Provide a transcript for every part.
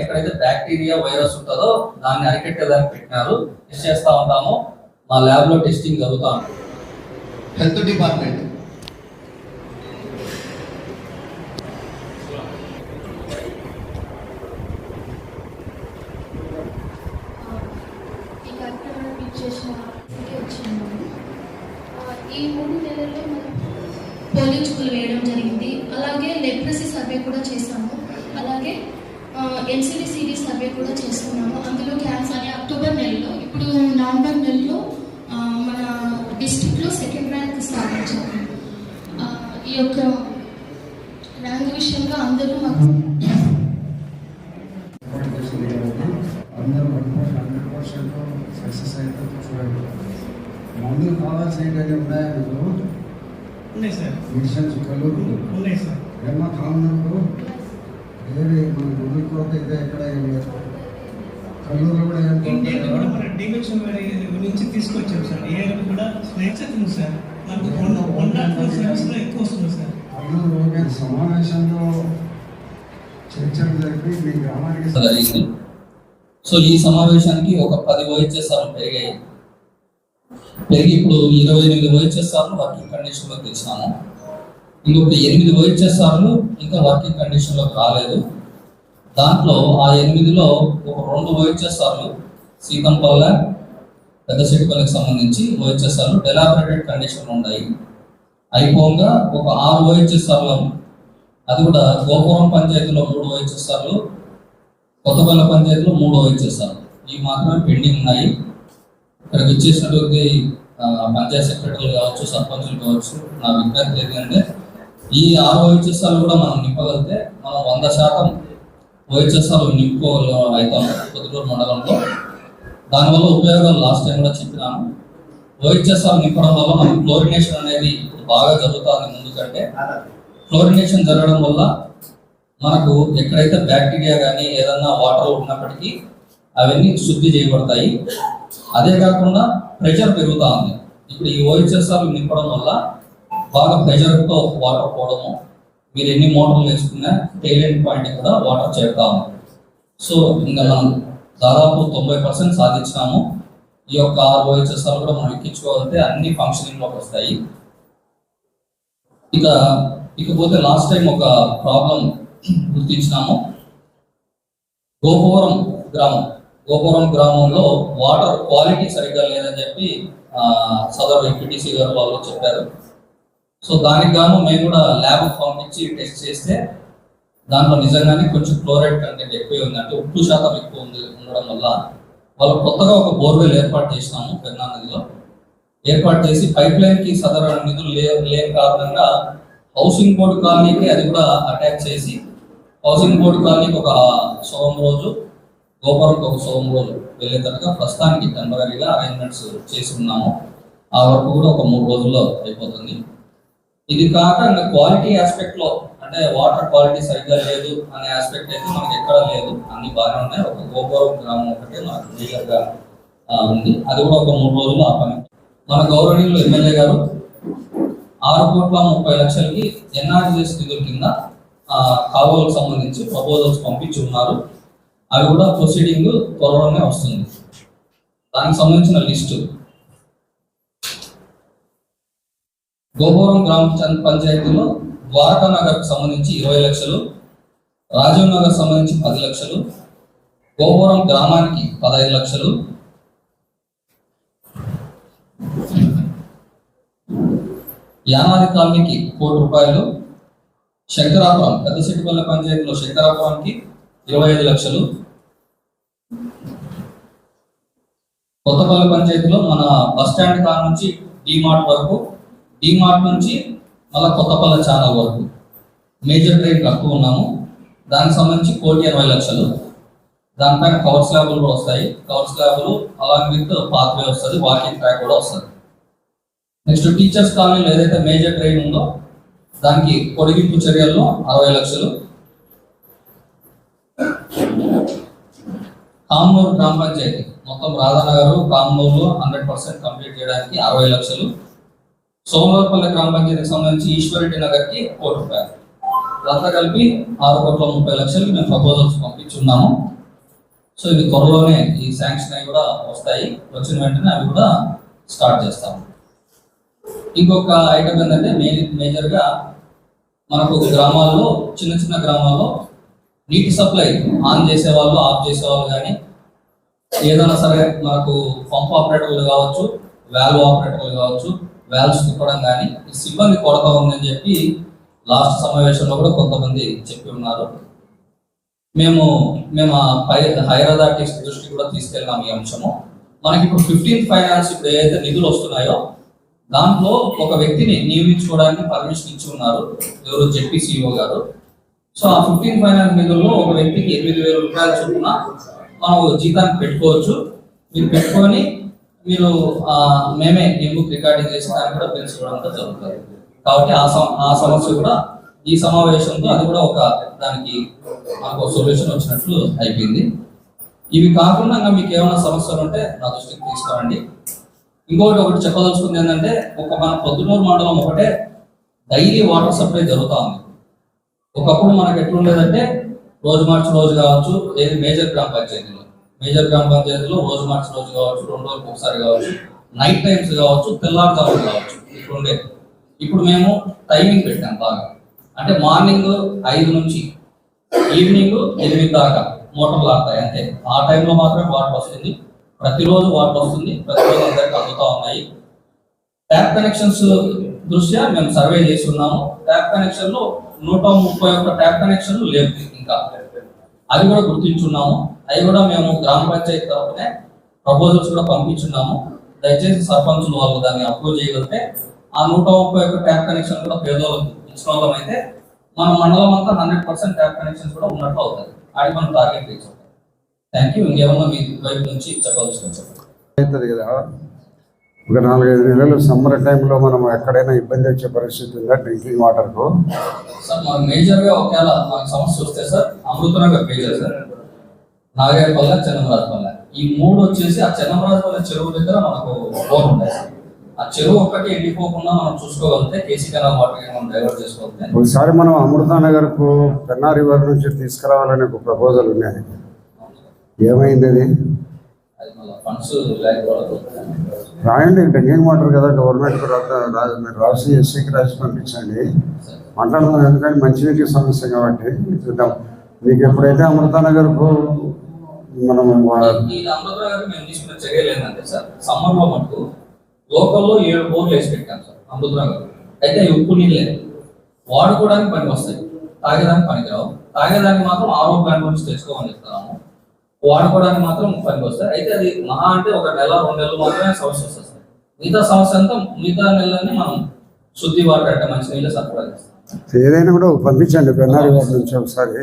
ఎక్కడైతే bacteria virus ఉంటుందో దాన్ని అరికట్టేదానికి పెట్టినారు. టెస్ట్ చేస్తా ఉంటాము. మా ల్యాబ్లో టెస్టింగ్ జరుగుతా ఉంటుంది. హెల్త్ డిపార్ట్మెంట్ ఈ ఈ మూడు నెలల్లో మనం పోలియో చుక్కలు వేయడం జరిగింది. అలాగే లెప్రసీ సర్వే కూడా చేసాము అలాగే ఎన్సిడి సర్వే కూడా చేస్తున్నాము. అందులో క్యాన్సర్ అనే అక్టోబర్ నెలలో ఇప్పుడు నవంబర్ నెలలో మన డిస్టిక్లో సెకండ్ ర్యాంక్ సాధించాము ఈ యొక్క చూడండి. మందులు కావాల్సిన ఏంటంటే ఉన్నాయా మీకు? ఉన్నాయి సార్. మెడిసిన్స్ కల్లూరు ఉన్నాయి సార్. ఏమన్నా కామన్నప్పుడు ఏది మన మందుల కొరత ఇదే ఎక్కడ ఏం లేదు. కల్లూరులో కూడా ఏం నుంచి తీసుకొచ్చాం సార్. ఏ కూడా స్నేక్స్ ఉంది సార్. మనకు వన్ వన్ నాట్ ఫోర్ సర్వీస్లో ఎక్కువ వస్తుంది సార్. కల్లూరు సమావేశంలో చర్చలు జరిపి మీ గ్రామానికి సో ఈ సమావేశానికి ఒక పది ఓహెచ్ఎస్ఆర్లు పెరిగాయి. పెరిగి ఇప్పుడు ఇరవై ఎనిమిది వైఎస్ఆర్లు వర్కింగ్ కండిషన్లో తెచ్చినాము. ఇంకొక ఎనిమిది వైఎస్ఆర్లు ఇంకా వర్కింగ్ కండిషన్లో కాలేదు రాలేదు. దాంట్లో ఆ ఎనిమిదిలో ఒక రెండు వైఎస్ఆర్లు సీతంపల్ల పెద్ద సిటిపల్లికి సంబంధించి వైఎస్ఆర్లు డెలాబరేటెడ్ కండిషన్లు ఉన్నాయి. అయిపోగా ఒక ఆరు వైఎస్ఆర్లు అది కూడా గోపురం పంచాయతీలో మూడు వైఎస్ఆర్లు కొత్తపల్లి పంచాయతీలో మూడు వైఎస్ఆర్లు ఇవి మాత్రమే పెండింగ్ ఉన్నాయి. ఇక్కడికి వచ్చేసినటువంటి ఆ, పంచాయత్ సెక్రటరీలు కావచ్చు సర్పంచులు కావచ్చు నా విజ్ఞప్తి ఏంటంటే ఈ ఆరు ఓహెచ్ఎస్ఆర్ కూడా మనం నింపగలిగితే మనం వంద శాతం ఓహెచ్ఎస్ఆర్ నింపుకోగల అవుతాం పొద్దుటూరు మండలంలో. దానివల్ల ఉపయోగాలు లాస్ట్ టైం కూడా చెప్పినాను. ఓహెచ్ఎస్ఆర్ నింపడం వల్ల మనకి క్లోరినేషన్ అనేది బాగా జరుగుతుంది ముందు కంటే క్లోరినేషన్ జరగడం వల్ల మనకు ఎక్కడైతే బ్యాక్టీరియా కానీ ఏదన్నా వాటర్ ఉన్నప్పటికీ అవన్నీ శుద్ధి చేయబడతాయి. అదే కాకుండా ప్రెషర్ పెరుగుతూ ఉంది. ఇప్పుడు ఈ ఓహెచ్ఎస్ఆర్ నింపడం వల్ల బాగా ప్రెషర్తో వాటర్ పోవడము మీరు ఎన్ని మోటార్లు వేసుకున్నా టైలెంట్ పాయింట్ కూడా వాటర్ చేరుతా ఉంది. సో ఇంకా మనం దాదాపు తొంభై పర్సెంట్ సాధించినాము. ఈ యొక్క ఆరు ఓహెచ్ఎస్ఆర్ కూడా మనం ఎక్కించుకోవాలంటే అన్ని ఫంక్షనింగ్లోకి వస్తాయి. ఇక ఇకపోతే లాస్ట్ టైం ఒక ప్రాబ్లం గుర్తించినాము. గోపురం గ్రామం. గోపురం గ్రామంలో వాటర్ క్వాలిటీ సరిగ్గా లేదని చెప్పి సదరు ఎంపీటీసీ గారు వాళ్ళు చెప్పారు. సో దానికి గాను మేము కూడా ల్యాబ్ పంపించి టెస్ట్ చేస్తే దాంట్లో నిజంగానే కొంచెం క్లోరైడ్ కంటెంట్ ఎక్కువ ఉంది అంటే ఉప్పు శాతం ఎక్కువ ఉంది ఉండడం వల్ల వాళ్ళు కొత్తగా ఒక బోర్వెల్ ఏర్పాటు చేసినాము పెన్నా నదిలో. ఏర్పాటు చేసి పైప్ లైన్కి సదరు నిధులు లే లేని కారణంగా హౌసింగ్ బోర్డు కాలనీకి అది కూడా అటాచ్ చేసి హౌసింగ్ బోర్డు కాలనీకి ఒక సోమం రోజు గోపురంకి ఒక సోమ రోజు వెళ్ళేటట్టుగా ప్రస్తుతానికి టెంపరీగా అరేంజ్మెంట్స్ చేసి ఉన్నాము ఆ వరకు కూడా ఒక మూడు రోజుల్లో అయిపోతుంది. ఇది కాక ఇంకా క్వాలిటీ ఆస్పెక్ట్లో అంటే వాటర్ క్వాలిటీ సరిగ్గా లేదు అనే ఆస్పెక్ట్ అయితే మనకి ఎక్కడ లేదు. అన్ని బాగానే ఉన్నాయి. ఒక గోపురం గ్రామం ఒకటే మనకు క్లియర్గా ఉంది. అది కూడా ఒక మూడు రోజుల్లో ఆ పని. మన గౌరవనీయులు ఎమ్మెల్యే గారు ఆరు కోట్ల ముప్పై లక్షలకి ఎన్ఆర్జీఎస్ నిధుల కింద ఆ, కాలువలకు సంబంధించి ప్రపోజల్స్ పంపించి ఉన్నారు. అవి కూడా ప్రొసీడింగ్ త్వరలోనే వస్తుంది. దానికి సంబంధించిన లిస్టు. గోపురం గ్రామ పంచాయతీలో ద్వారకా నగర్కి సంబంధించి ఇరవై లక్షలు రాజీవ్ నగర్ సంబంధించి పది లక్షలు గోపురం గ్రామానికి పదహైదు లక్షలు. యానాది కాలనీకి కోటి రూపాయలు శంకరాపురం పెద్దశెట్టిపల్లి పంచాయతీలో శంకరాపురానికి ఇరవై ఐదు లక్షలు. కొత్తపల్లి పంచాయతీలో మన బస్ స్టాండ్ కాడ నుంచి డిమార్ట్ వరకు డిమార్ట్ నుంచి మళ్ళీ కొత్తపల్లి ఛానల్ వరకు. మేజర్ ట్రైన్ కడుతూ ఉన్నాము. దానికి సంబంధించి కోటి ఇరవై లక్షలు. దానిపైన కవర్ స్లాబులు కూడా వస్తాయి. కవర్ స్లాబులు అలాగే విత్ పాత్వే వస్తుంది వాకింగ్ ట్రాక్ కూడా వస్తుంది. నెక్స్ట్ టీచర్స్ కాలనీలో ఏదైతే మేజర్ ట్రైన్ ఉందో దానికి పొడిగింపు చర్యల్లో అరవై లక్షలు. కామనూరు గ్రామ పంచాయతీ. మొత్తం రాధానగర్ కామనూరులో హండ్రెడ్ పర్సెంట్ కంప్లీట్ చేయడానికి అరవై లక్షలు. సోమవారపల్లి గ్రామ పంచాయతీకి సంబంధించి ఈశ్వరెడ్డి నగర్కి కోటి రూపాయలు. అంతా కలిపి ఆరు కోట్ల ముప్పై లక్షలు మేము ప్రపోజల్స్ పంపించున్నాము. సో ఇవి త్వరలోనే ఈ శాంక్షన్ అవి కూడా వస్తాయి. వచ్చిన వెంటనే అవి కూడా స్టార్ట్ చేస్తాము. ఇంకొక ఐటమ్ ఏంటంటే మెయిన్ మేజర్గా మనకు గ్రామాల్లో చిన్న చిన్న గ్రామాల్లో నీటి సప్లై ఆన్ చేసే వాళ్ళు ఆఫ్ చేసే వాళ్ళు కానీ ఏదైనా సరే మనకు పంప్ ఆపరేటర్లు కావచ్చు వాల్వ్ ఆపరేటర్లు కావచ్చు వాల్వ్స్ తిప్పడం కానీ ఈ సిబ్బంది కొరత ఉందని చెప్పి లాస్ట్ సమావేశంలో కూడా కొంతమంది చెప్పి ఉన్నారు. మేము మేము ఆ పై హైర్ అథారిటీస్ దృష్టి కూడా తీసుకెళ్ళాము ఈ అంశము. మనకి ఇప్పుడు ఫిఫ్టీన్త్ ఫైనాన్స్ ఇప్పుడు ఏదైతే నిధులు వస్తున్నాయో దాంట్లో ఒక వ్యక్తిని నియమించుకోవడానికి పర్మిషన్ ఇచ్చి ఉన్నారు. ఎవరు? జెడ్పీసీఓ గారు. సో ఆ ఫిఫ్టీన్ ఫైనాన్స్ నిధుల్లో ఒక వ్యక్తికి ఎనిమిది వేల రూపాయల చొప్పున మనం జీతాన్ని పెట్టుకోవచ్చు. మీరు పెట్టుకొని మీరు మేమే ఎందుకు రికార్డింగ్ చేసి దాన్ని కూడా పెంచుకోవడం జరుగుతుంది. కాబట్టి ఆ సమ ఆ సమస్య కూడా ఈ సమావేశంతో అది కూడా ఒక దానికి మాకు సొల్యూషన్ వచ్చినట్లు అయిపోయింది. ఇవి కాకుండా ఇంకా మీకు ఏమైనా సమస్యలు ఉంటే నా దృష్టికి తీసుకురండి ఇంకొకటి ఒకటి చెప్పదలుచుకుంది ఏంటంటే ఒక మన పొద్దునూరు మండలం ఒకటే డైలీ వాటర్ సప్లై జరుగుతూ ఉంది. ఒకప్పుడు మనకు ఎట్లుండేదంటే రోజు మార్చి రోజు కావచ్చు ఏది మేజర్ గ్రామ పంచాయతీలో. మేజర్ గ్రామ పంచాయతీలో రోజు మార్చి రోజు కావచ్చు రెండు రోజులకు ఒకసారి కావచ్చు నైట్ టైమ్స్ కావచ్చు తెల్లారుజాములు కావచ్చు ఇట్లుండే. ఇప్పుడు మేము టైమింగ్ పెట్టాం బాగా. అంటే మార్నింగ్ ఐదు నుంచి ఈవినింగ్ ఎనిమిది దాకా మోటార్లు ఆడతాయి అంతే. ఆ టైంలో మాత్రమే వాటర్ వస్తుంది. ప్రతిరోజు వాటర్ వస్తుంది ప్రతిరోజు అందరికి అందుతూ ఉన్నాయి. ట్యాప్ కనెక్షన్స్ దృష్ట్యా మేము సర్వే చేస్తున్నాము. ట్యాప్ కనెక్షన్లో నూట ముప్పై ఒక్క ట్యాప్ కనెక్షన్లు లేవు ఇంకా. అవి కూడా గుర్తించున్నాము. అవి కూడా మేము గ్రామ పంచాయతీ తరఫునే ప్రపోజల్స్ కూడా పంపించున్నాము. దయచేసి సర్పంచులు వాళ్ళు దాన్ని అప్రూవ్ చేయగలిగితే ఆ నూట ముప్పై ఒక్క ట్యాప్ కనెక్షన్ కూడా పేదోళ్ళకు ఇచ్చిన అయితే మన మండలం అంతా హండ్రెడ్ పర్సెంట్ ట్యాప్ కనెక్షన్స్ కూడా ఉన్నట్లు అవుతుంది. అది మనం టార్గెట్ రీచ్ థ్యాంక్ యూ ఇంకేమన్నా మీ వైపు నుంచి చెప్పవలసి అవుతుంది కదా. ఒక నాలుగైదు నెలలు సమ్మర్ టైంలో మనం ఎక్కడైనా ఇబ్బంది వచ్చే పరిస్థితి ఉందా డ్రింకింగ్ వాటర్కు? సార్ మాకు మేజర్గా ఒకవేళ మాకు సమస్య వస్తే sir Amrutanagar major sir. Nagepalle Chennamarajapalle ఈ మూడు వచ్చేసి ఆ చెన్నమరాజపల్లె చెరువు దగ్గర మనకు బోర్ ఉంటాయి సార్. ఆ చెరువు ఒక్కటి ఎండిపోకుండా మనం చూసుకోగలిగితే కేసీ కెనాల్ వాటర్ మనం డైవర్ట్ చేసుకోగలిగితే. ఒకసారి మనం అమృతానగర్కు పెన్నా రివర్ నుంచి తీసుకురావాలనే ఒక ప్రపోజల్ ఉన్నది ఏమైంది అది? రాయండి డ్రింకింగ్ వాటర్ కదా గవర్నమెంట్ మీరు రాసి ఎస్సీకి రాసి పంపించండి. మాట్లాడదాం ఎందుకంటే మంచినీటి సమస్య కాబట్టి చూద్దాం. మీకు ఎప్పుడైతే అమృతానగర్కు మనం చర్యలు ఏంటంటే సార్ మటుకు లోకల్లో ఏడు బోర్లు వేసి పెట్టాం సార్ అమృతనగర్ అయితే ఉప్పు నీళ్ళే వాడుకోవడానికి పనికి వస్తాయి తాగేదానికి పనికిరావు. తాగేదానికి మాత్రం ఆరో ప్లాంట్ నుంచి తెచ్చుకోమని చెప్తున్నాము. వాడుకోవడానికి మాత్రం పనికి వస్తాయి. అయితే అది మహా అంటే ఒక నెల రెండు నెలలు మాత్రమే సమస్య వస్తుంది. మిగతా సమస్య అంతా మిగతా నెలలన్నీ మనం శుద్ధి వాటర్ అంటే మంచి నీళ్ళే సరఫరా చేస్తాం. ఏదైనా కూడా పంపించండి. పెన్నా రివర్ నుంచి ఒకసారి.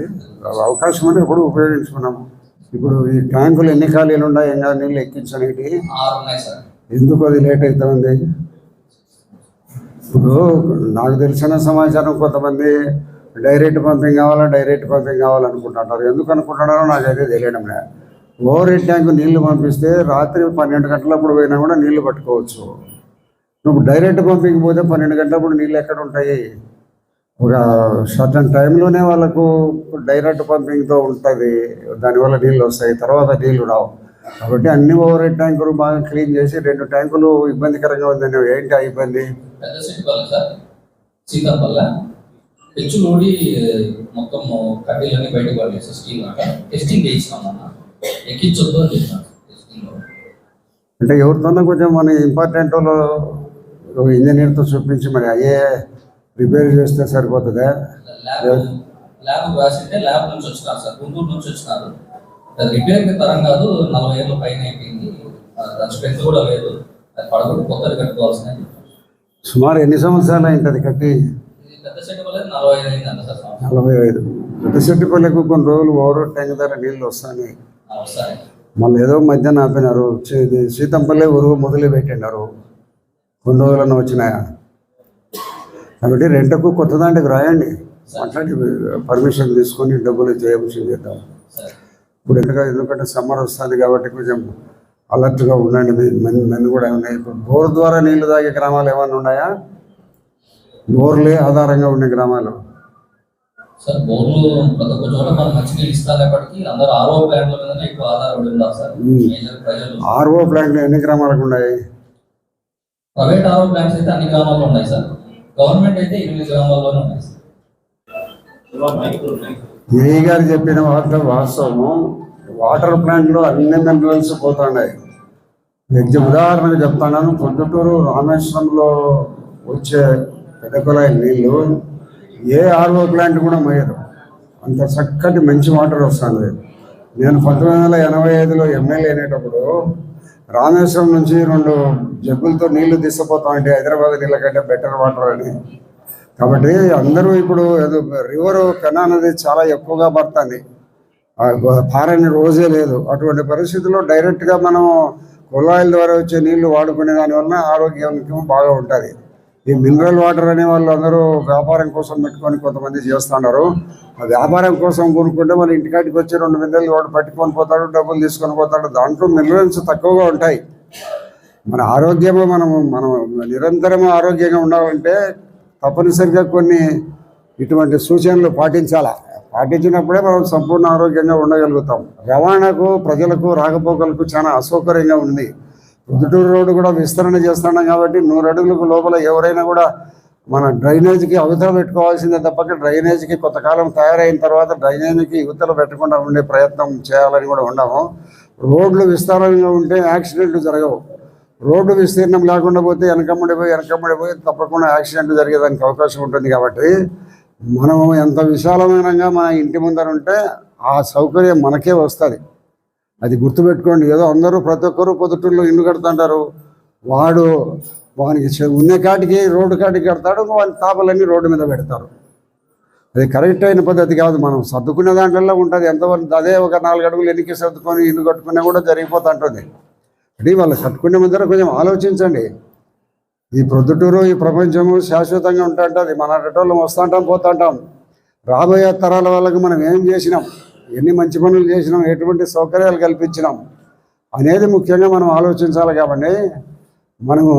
అవకాశం ఉంటే ఎప్పుడు ఉపయోగించుకున్నాము. ఇప్పుడు ఈ ట్యాంకులు ఎన్ని ఖాళీలు ఉన్నాయి? ఇంకా నీళ్ళు ఎక్కించడానికి? ఎందుకు అది లేట్ అవుతుంది? ఇప్పుడు నాకు తెలిసిన సమాచారం కొంతమంది డైరెక్ట్ పంపింగ్ కావాలా డైరెక్ట్ పంపింగ్ కావాలనుకుంటున్నారు ఎందుకు అనుకుంటున్నారో నాకైతే తెలియడం లే ఓవర్ హెడ్ ట్యాంకు నీళ్ళు పంపిస్తే రాత్రి పన్నెండు గంటలప్పుడు పోయినా కూడా నీళ్ళు పట్టుకోవచ్చు. నువ్వు డైరెక్ట్ పంపింగ్ పోతే పన్నెండు గంటలప్పుడు నీళ్ళు ఎక్కడ ఉంటాయి? ఒక సర్టన్ టైంలోనే వాళ్ళకు డైరెక్ట్ పంపింగ్తో ఉంటుంది. దానివల్ల నీళ్ళు వస్తాయి తర్వాత నీళ్ళు రావు. కాబట్టి అన్ని ఓవర్ హెడ్ ట్యాంకులు బాగా క్లీన్ చేసి రెండు ట్యాంకులు ఇబ్బందికరంగా ఉందని ఏంటి ఆ ఇబ్బంది? సీతాపల్లె హెచ్చులోడి మొత్తం కడ్డీలన్నీ బయటకు పడలేదు సార్ స్టీల్ అంటే టెస్టింగ్ చేయించినాం అన్న. ఎక్కించొద్దు అని టెస్టింగ్ అంటే ఎవరితోనో కొంచెం మన ఇంపార్టెంట్ వాళ్ళు ఇంజనీర్తో చూపించి మరి అయ్యే రిపేర్ చేస్తే సరిపోతుందా? ల్యాబ్ రాసింటే ల్యాబ్ నుంచి వచ్చినారు సార్ గుంటూరు నుంచి వచ్చినారు. అది రిపేర్ తరం కాదు నలభై ఏళ్ళ పైన అయిపోయింది. దాని స్ట్రెంత్ కూడా లేదు. అది పడకుండా కొత్తది కట్టుకోవాల్సింది సుమారు ఎన్ని సంవత్సరాలు అయింటుంది కట్టి ఇది పెద్ద సెట్ వల్ల నలభై ఐదు అయింది అంట సార్ సంవత్సరం. నలభై ఐదు. పెద్ద చెట్టుపల్లెకు కొన్ని రోజులు ఓవర్ ట్యాంక్ ద్వారా నీళ్ళు వస్తాయి. మళ్ళీ ఏదో మధ్యాహ్నం ఆపినారు. సీతంపల్లి ఉరువు మొదలు పెట్టినారు. కొన్ని రోజులన్నా వచ్చినాయా? కాబట్టి రెంట్కు కొత్త దాంట్లోకి రాయండి. మాట్లాడి పర్మిషన్ తీసుకొని డబ్బులు చేయవలసింది చేద్దాం. ఇప్పుడు ఎందుకంటే ఎందుకంటే సమ్మర్ వస్తుంది కాబట్టి కొంచెం అలర్ట్గా ఉండండి. మెన్ మెన్ కూడా ఉన్నాయి ఇప్పుడు బోర్ ద్వారా నీళ్ళు తాగే గ్రామాలు ఏమైనా ఉన్నాయా? బోర్లే ఆధారంగా ఉండే గ్రామాలు. సార్ బోర్లు ప్రతి ఒక్క చోట మనం మంచినీళ్ళు ఇస్తున్నప్పటికీ అందరూ ఆరో ప్లాంట్ల మీదనే ఎక్కువ ఆధారపడి ఉన్నారు సార్. మ్మ్. మేజర్ ప్రజలు. ఆర్ఓ ప్లాంట్లు ఎన్ని గ్రామాలకు ఉన్నాయి? ప్రైవేట్ ప్లాంట్స్ అయితే అన్ని గ్రామాల్లో ఉన్నాయి సార్. గవర్నమెంట్ అయితే ఎనిమిది గ్రామాల్లోనే ఉన్నాయి సార్. ఏ గారు చెప్పిన వార్త వాస్తవము. వాటర్ ప్లాంట్లో అన్ని మినరల్స్ పోతున్నాయి. ఎగ్జ ఉదాహరణకు చెప్తాను. పొద్దుటూరు రామేశ్వరంలో వచ్చే పెద్ద పెద్దకులాయి నీళ్ళు ఏ ఆర్ఓ ప్లాంట్ కూడా మోయదు. అంత చక్కటి మంచి వాటర్ వస్తుంది. నేను పంతొమ్మిది వందల ఎనభై ఐదులో ఎమ్మెల్యే అనేటప్పుడు రామేశ్వరం నుంచి రెండు జగ్గులతో నీళ్ళు తీసుకుపోతామంటే హైదరాబాద్ నీళ్ళ కంటే బెటర్ వాటర్ అని. కాబట్టి అందరూ ఇప్పుడు ఏదో రివర్ పెన్నా అనేది చాలా ఎక్కువగా పడుతుంది. పారని రోజే లేదు. అటువంటి పరిస్థితుల్లో డైరెక్ట్గా మనం కుళాయిల ద్వారా వచ్చే నీళ్ళు వాడుకునే దానివల్ల ఆరోగ్యానికి బాగా ఉంటుంది. ఈ మినరల్ వాటర్ అనే వాళ్ళు అందరూ వ్యాపారం కోసం పెట్టుకొని కొంతమంది చేస్తున్నారు. ఆ వ్యాపారం కోసం కొనుక్కుంటే మన ఇంటికాడికి వచ్చి రెండు మినరల్ వాటర్ పట్టుకొని పోతాడు డబ్బులు తీసుకొని పోతాడు. దాంట్లో మినరల్స్ తక్కువగా ఉంటాయి. మన ఆరోగ్యము మనము మనం నిరంతరం ఆరోగ్యంగా ఉండాలంటే తప్పనిసరిగా కొన్ని ఇటువంటి సూచనలు పాటించాలా? పాటించినప్పుడే మనం సంపూర్ణ ఆరోగ్యంగా ఉండగలుగుతాం. రవాణాకు ప్రజలకు రాకపోకలకు చాలా అసౌకర్యంగా ఉంది. పొద్దుటూరు రోడ్డు కూడా విస్తరణ చేస్తున్నాం కాబట్టి నూరు అడుగులకు లోపల ఎవరైనా కూడా మన డ్రైనేజీకి అవతల పెట్టుకోవాల్సిందే తప్పక డ్రైనేజీకి కొంతకాలం తయారైన తర్వాత డ్రైనేజీకి యువతలు పెట్టకుండా ఉండే ప్రయత్నం చేయాలని కూడా ఉన్నాము. రోడ్లు విస్తారంగా ఉంటే యాక్సిడెంట్లు జరగవు. రోడ్డు విస్తీర్ణం లేకుండా పోతే వెనకమ్మడిపోయి వెనకమ్మడిపోయి తప్పకుండా యాక్సిడెంట్లు జరిగేదానికి అవకాశం ఉంటుంది కాబట్టి మనం ఎంత విశాలమైనగా మన ఇంటి ముందర ఉంటే ఆ సౌకర్యం మనకే వస్తుంది. అది గుర్తుపెట్టుకోండి. ఏదో అందరూ ప్రతి ఒక్కరు పొద్దుటూరులో ఇల్లు కడుతుంటారు. వాడు వానికి ఉన్న కాటికి రోడ్డు కాటికి కడతాడు వాని తాపలన్నీ రోడ్డు మీద పెడతారు. అది కరెక్ట్ అయిన పద్ధతి కాదు. మనం సర్దుకునే దాంట్లో ఉంటుంది. ఎంతవరకు అదే ఒక నాలుగు అడుగులు ఎన్నిక సర్దుకొని ఇల్లు కట్టుకున్నా కూడా జరిగిపోతుంటుంది. అంటే వాళ్ళు కట్టుకునే ముందర కొంచెం ఆలోచించండి. ఈ ప్రొద్దుటూరు ఈ ప్రపంచము శాశ్వతంగా ఉంటుంటుంది. మన అటోళ్ళం వస్తుంటాం పోతుంటాం. రాబోయే తరాల వాళ్ళకి మనం ఏం చేసినాం? ఎన్ని మంచి పనులు చేసినాం ఎటువంటి సౌకర్యాలు కల్పించినాం అనేది ముఖ్యంగా మనం ఆలోచించాలి కాబట్టి మనము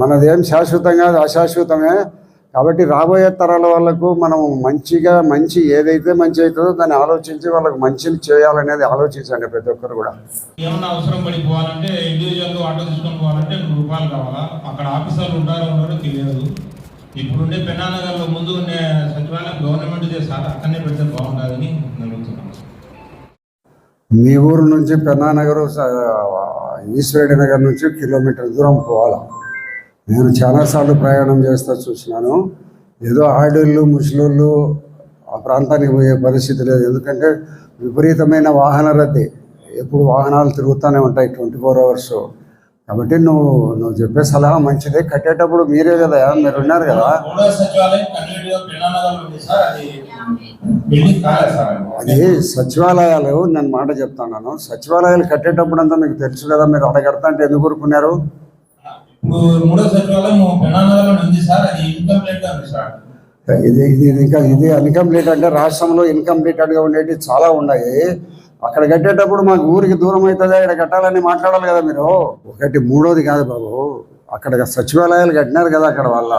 మనదేం శాశ్వతంగా అది అశాశ్వతమే. కాబట్టి రాబోయే తరాల వాళ్ళకు మనం మంచిగా మంచి ఏదైతే మంచి అవుతుందో దాన్ని ఆలోచించి వాళ్ళకు మంచిని చేయాలనేది ఆలోచించండి ప్రతి ఒక్కరు కూడా. ఏమన్నా అవసరం పడిపోవాలంటే ఇండివిజువల్గా ఆటో తీసుకొని పోవాలంటే రూపాయలు కావాలా? అక్కడ ఆఫీసర్లు ఉంటారో తెలియదు. ఇప్పుడుండే పెన్నానగర్లో ముందు ఉండే సచివాలయం గవర్నమెంట్ సార్ అక్కడనే పెడితే బాగుంటుందని అడుగుతున్నాను మీ ఊరు నుంచి పెన్నానగర్ ఈశ్వరెడ్డి నగర్ నుంచి కిలోమీటర్ దూరం పోవాలి. నేను చాలాసార్లు ప్రయాణం చేస్తా చూసినాను. ఏదో ఆడోళ్ళు ముసలోళ్ళు ఆ ప్రాంతానికి పోయే పరిస్థితి లేదు. ఎందుకంటే విపరీతమైన వాహన రద్దీ. ఎప్పుడు వాహనాలు తిరుగుతూనే ఉంటాయి ట్వంటీ ఫోర్ అవర్స్. కాబట్టి నువ్వు నువ్వు చెప్పే సలహా మంచిదే. కట్టేటప్పుడు మీరే కదా మీరు ఉన్నారు కదా. అది సచివాలయాలు నేను మాట చెప్తున్నాను. సచివాలయాలు కట్టేటప్పుడు అంతా మీకు తెలుసు కదా మీరు అడగడతా అంటే ఎందుకు ఇది ఇది ఇది ఇంకా ఇది అన్కంప్లీట్ అంటే రాష్ట్రంలో ఇన్కంప్లీటెడ్గా ఉండేవి చాలా ఉన్నాయి. అక్కడ కట్టేటప్పుడు మాకు ఊరికి దూరం అవుతుందా ఇక్కడ కట్టాలని మాట్లాడాలి కదా మీరు. ఒకటి మూడోది కాదు బాబు. అక్కడ సచివాలయాలు కట్టినారు కదా అక్కడ వాళ్ళ.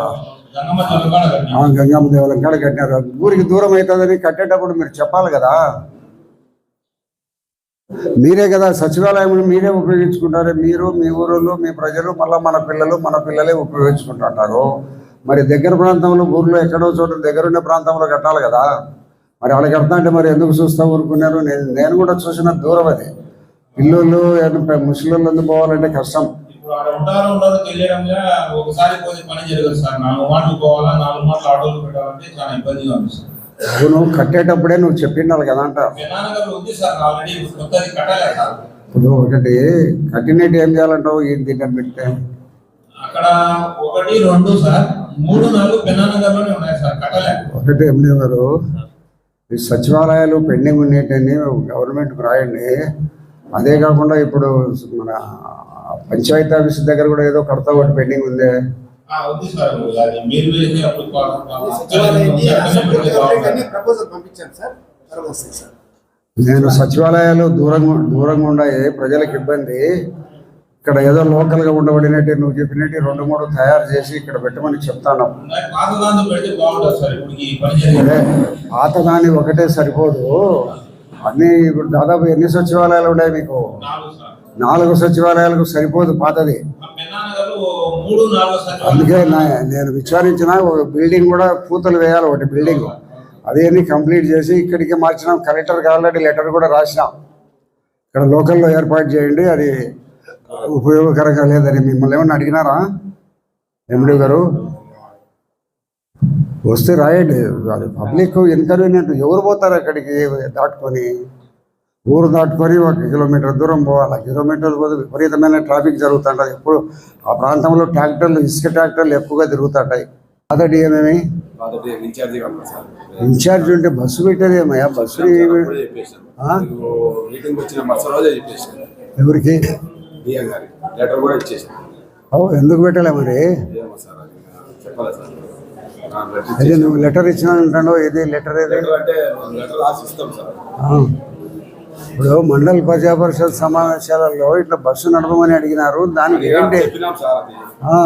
గంగమ్మ దేవాలయం కాడ కట్టినారు. ఊరికి దూరం అవుతుందని కట్టేటప్పుడు మీరు చెప్పాలి కదా. మీరే కదా సచివాలయం మీరే ఉపయోగించుకుంటారు. మీరు మీ ఊరిలో మీ ప్రజలు మళ్ళీ మన పిల్లలు మన పిల్లలే ఉపయోగించుకుంటుంటారు. మరి దగ్గర ప్రాంతంలో ఊర్లో ఎక్కడో చోట దగ్గరున్న ప్రాంతంలో కట్టాలి కదా. మరి వాళ్ళకి కడతా అంటే మరి ఎందుకు చూస్తా ఊరుకున్నారు? నేను నేను కూడా చూసిన దూరం అది. పిల్లలు ముసలిళ్ళు ఎందుకు పోవాలంటే కష్టం. అవును కట్టేటప్పుడే నువ్వు చెప్పిండాలి కదా అంట. ఇప్పుడు ఒకటి కట్టినట్టు ఏం చేయాలంటావు? ఏం తింటాను పెడితే? అక్కడ ఒకటి రెండు సార్ మూడు నాలుగు పెన్నానగర్లోనే ఉన్నాయి సార్ కట్టలేదు ఒకటి ఎండి గారు ఈ సచివాలయాలు పెండింగ్ ఉండేటన్ని గవర్నమెంట్కి రాయండి. అదే కాకుండా ఇప్పుడు మన పంచాయతీ ఆఫీస్ దగ్గర కూడా ఏదో కడతా ఒకటి పెండింగ్ ఉంది. నేను సచివాలయాలు దూరంగా దూరంగా ఉన్నాయి ప్రజలకు ఇబ్బంది. ఇక్కడ ఏదో లోకల్గా ఉండబడినట్టు నువ్వు చెప్పినట్టు రెండు మూడు తయారు చేసి ఇక్కడ పెట్టమని చెప్తాను. ఉన్నాయి. పాత దాంతో పెడితే బాగుంటుంది సార్ ఇప్పుడు ఈ పని చేసే అదే పాతదాని ఒకటే సరిపోదు. అన్నీ ఇప్పుడు దాదాపు ఎన్ని సచివాలయాలు ఉన్నాయి మీకు? నాలుగు సచివాలయాలకు సరిపోదు పాతది. అందుకే నేను విచారించిన ఒక బిల్డింగ్ కూడా పూతలు వేయాలి ఒకటి బిల్డింగ్. అదేని కంప్లీట్ చేసి ఇక్కడికి మార్చినాం. కలెక్టర్కి ఆల్రెడీ లెటర్ కూడా రాసినాం. ఇక్కడ లోకల్లో ఏర్పాటు చేయండి అది ఉపయోగకరంగా లేదని మిమ్మల్ని ఏమన్నా అడిగినారా? ఎండి గారు? వస్తే రాయండి. అది పబ్లిక్ ఇన్కన్వీనియంట్ ఎవరు పోతారు అక్కడికి దాటుకొని? ఊరు దాటుకొని ఒక కిలోమీటర్ దూరం పోవాలి. కిలోమీటర్ పోతే విపరీతమైన ట్రాఫిక్ జరుగుతుంటుంది. ఎప్పుడు ఆ ప్రాంతంలో ట్రాక్టర్లు ఇసుక ట్రాక్టర్లు ఎక్కువగా తిరుగుతుంటాయి. పాత డిఎంఏమి మొదటి ఇన్ఛార్జి ఉంటే బస్సు పెట్టేది ఏమయ్యా? బస్సు ఎవరికి? డిఎం గారికి లెటర్ కూడా ఇచ్చేసాను ఓ ఎందుకు పెట్టలే మరి? అది. నువ్వు లెటర్ ఇచ్చినా అంటాడో ఇది లెటర్ ఏది. ఇప్పుడు మండల ప్రజా పరిషత్ సమావేశాలలో ఇట్లా బస్సు నడపమని అడిగినారు దానికి ఏంటి చెప్పినాం సార్ అది ఆ. ఆ?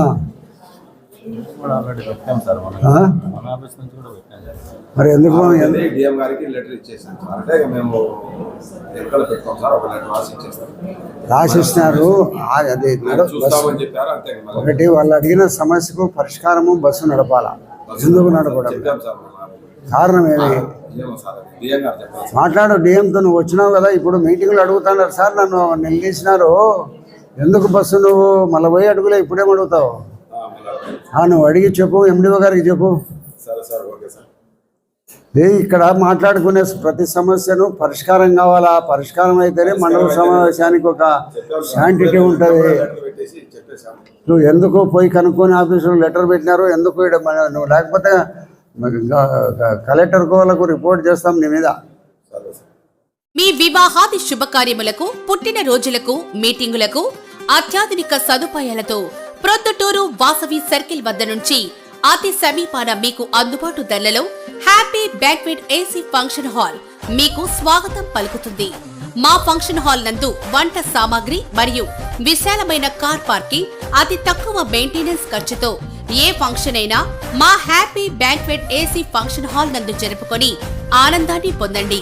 మరి ఎందుకు ఎందు- డిఎం గారికి లెటర్ ఇచ్చేసాం సార్. అంటే ఇక మేము ఎక్కడ పెట్టుకోం సార్? ఒక లెటర్ రాసి ఇచ్చేస్తాం. రాసిస్తున్నారు అది చెప్పారు అంతే ఒకటి వాళ్ళు అడిగిన సమస్యకు పరిష్కారము బస్సు నడపాలా? ఎందుకు నడపడం. కారణం ఏమి మాట్లాడు డిఎంతో నువ్వు వచ్చినావు కదా ఇప్పుడు మీటింగ్లు అడుగుతున్నారు సార్ నన్ను నిలదీసినారు ఎందుకు బస్సు నువ్వు మళ్ళీ పోయి అడుగులే ఇప్పుడేం అడుగుతావు? నువ్వు అడిగి చెప్పు ఎండిఓ గారికి చెప్పు. సరే సార్ ఓకే సార్. ఏ ఇక్కడ మాట్లాడుకునే ప్రతి సమస్యను పరిష్కారం కావాలా? పరిష్కారం అయితేనే మండల సమావేశానికి ఒక శాంటిటీ ఉంటుంది. నువ్వు ఎందుకు పోయి కనుక్కొని ఆఫీసులో లెటర్ పెట్టినారు? ఎందుకు నువ్వు లేకపోతే కలెక్టర్ వాళ్ళకు రిపోర్ట్ చేస్తాం నీ మీద. మీ వివాహాది శుభకార్యములకు పుట్టిన రోజులకు మీటింగులకు అత్యాధునిక సదుపాయాలతో ప్రొద్దుటూరు వాసవి సర్కిల్ వద్ద నుంచి అతి సమీపాన మీకు అందుబాటు ధరలలో happy banquet AC function hall మీకు స్వాగతం పలుకుతుంది. మా ఫంక్షన్ హాల్ నందు వంట సామాగ్రి మరియు విశాలమైన కార్ పార్కింగ్ అతి తక్కువ మెయింటెనెన్స్ ఖర్చుతో ఏ ఫంక్షన్ అయినా మా happy banquet AC function hall నందు జరుపుకొని ఆనందాన్ని పొందండి.